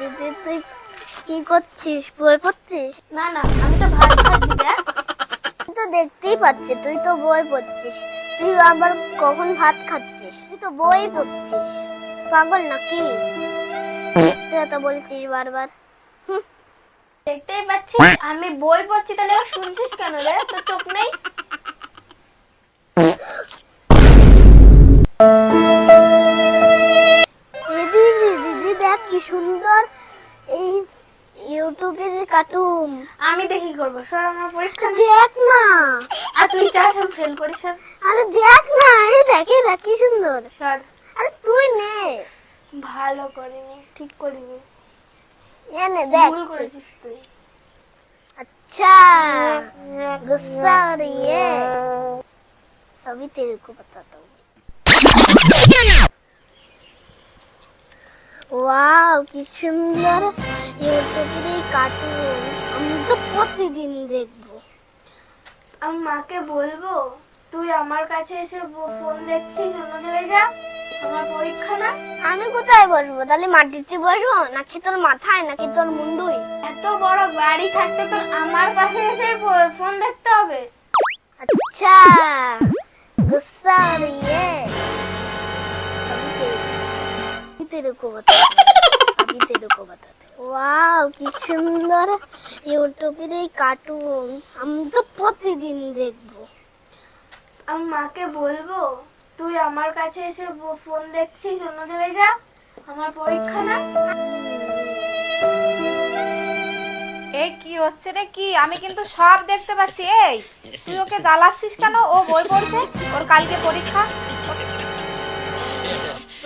দিদি তুই কি করছিস? বই পড়ছিস? না না, আমি তো ভাত খাচ্ছি দেখ। তো দেখতেই পাচ্ছি, তুই তো বই পড়ছিস। তুই আবার কখন ভাত খাচ্ছিস? তুই তো বই পড়ছিস। পাগল নাকি? দেখতে তো বলছিস বারবার। দেখতেই পাচ্ছি, আমি বই পড়ছি, তাহলে শুনছিস কেন রে তোর চোখ নেই? কি সুন্দর এই ইউটিউবের কার্টুন আমি দেখি করবো সর আমার পরীক্ষা নেই। দেখ না আর তুই চাস আমি ফেল করিস আর? আরে দেখ না এই দেখ এই দেখ কি সুন্দর সর আরে তুই নে ভালো করিনি ঠিক করিনি এ নে দেখ ভুল করেছিস তুই अच्छा गुस्सा हो रही है अभी तेरे को बताता हूँ ওয়াও কি সুন্দর। ইউটিউবে কার্টুন আমি তো প্রতিদিন দেখব। আমি মাকে বলব, তুই আমার কাছে এসে ফোন দেখছিস, অন্য জায়গায় যা, আমার পরীক্ষা না। আমি কোথায় বসবো? তাহলে মাটিতে বসবো? নাকি তোর মাথায়? নাকি তোর মুন্ডুই? এত বড় বাড়ি থাকতে তোর আমার কাছে এসে ফোন দেখতে হবে? আচ্ছা গুসা तेरे को बताते अभी तेरे को बताते वाओ কি সুন্দর ইউটিউবের এই কার্টুন আমি তো প্রতিদিন দেখবো আমি মাকে বলবো তুই আমার কাছে এসে ব- ফোন দেখছিস অন্য জায়গায় যা আমার পরীক্ষা না এই কি হচ্ছে রে কি আমি কিন্তু সব দেখতে পাচ্ছি এই তুই ওকে জ্বালাচ্ছিস কেন ও বই পড়ছে ওর কালকে পরীক্ষা